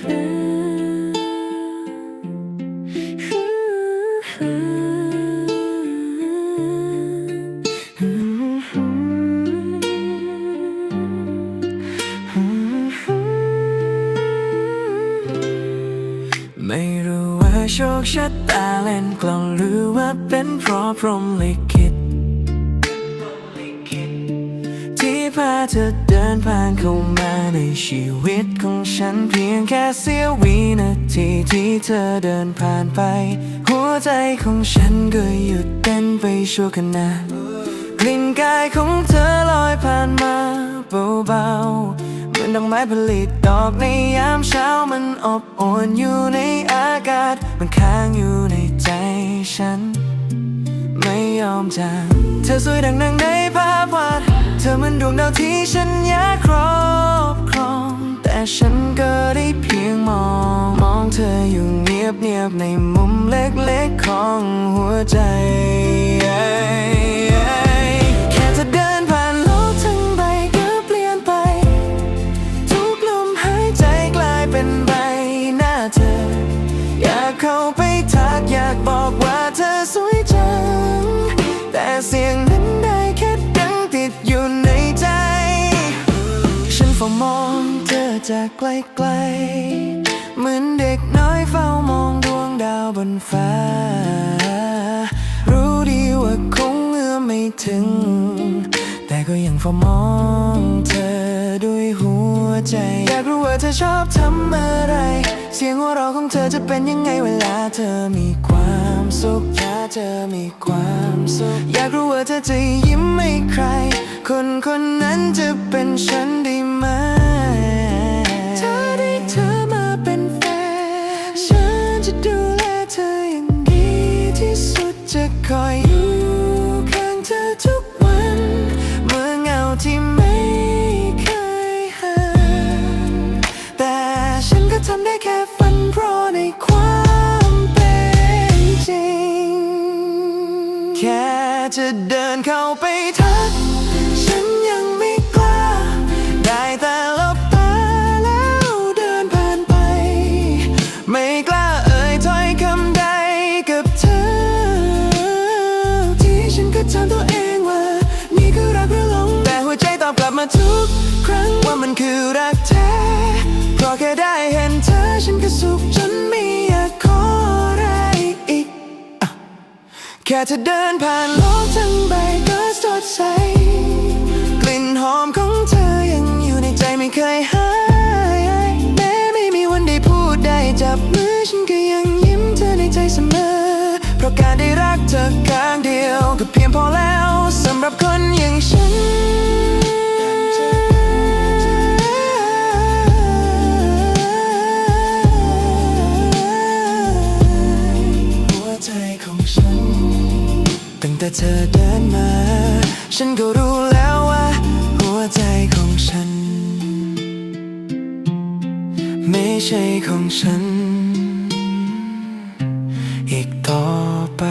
ไม่รู้ว่าโชคชะตาเล่นกลองหรือว่าเป็นเพราะพรหมลิขิต ที่พาเธอเดินผ่านเข้ามาในชีวิตของฉันเพียงแค่เสี้ยววินาทีที่เธอเดินผ่านไป หัวใจของฉันก็หยุดเต้นไปชั่วขณะกลิ่นกายของเธอลอยผ่านมาเบาๆเหมือนดอกไม้ผลิตดอกในยามเช้ามันอบอุ่นอยู่ในอากาศ มันค้างอยู่ในใจฉัน ไม่ยอมจางเธอสวยดังนางในภาพ เธอเหมันดวงดาวที่ฉันอยากครอบครอง แต่ฉันก็ได้เพียงมอง มองเธออยู่เงียบเงียบในมุมเล็กๆของหัวใจ จากไกลๆ เหมือนเด็กน้อยเฝ้ามองดวงดาวบนฟ้า รู้ดีว่าคงเอื้อมไม่ถึง แต่ก็ยังเฝ้ามองเธอด้วยหัวใจ อยากรู้ว่าเธอชอบทำอะไร เสียงหัวเราะของเธอจะเป็นยังไงเวลาเธอมีความสุขถ้าเธอมีความสุข อยากรู้ว่าเธอจะยิ้มให้ใคร คนคนนั้นจะเป็นฉัน ที่สุดจะคอยอยู่ข้างเธอทุกวัน เมื่อเงาที่ไม่เคยหายแต่ฉันก็ทำได้แค่ฝันเพราะในความเป็นจริง แค่จะเดินเข้าไป มาทุกครั้งว่ามันคือรักแท้เพราะแค่ได้เห็นเธอฉันก็สุขจนไม่อยากขออะไรอีก แค่เธอเดินผ่านโลกทั้งใบก็สดใส กลิ่นหอมของเธอยังอยู่ในใจไม่เคยหาย แม้ไม่มีวันได้พูดได้จับมือฉันก็ยังยิ้มเธอในใจเสมอ เพราะการได้รักเธอข้งเดียวก็เพียงพอแล้วสำหรับคนอย่างฉัน ตั้งแต่เธอเดินมา ฉันก็รู้แล้วว่า หัวใจของฉัน ไม่ใช่ของฉัน อีกต่อไป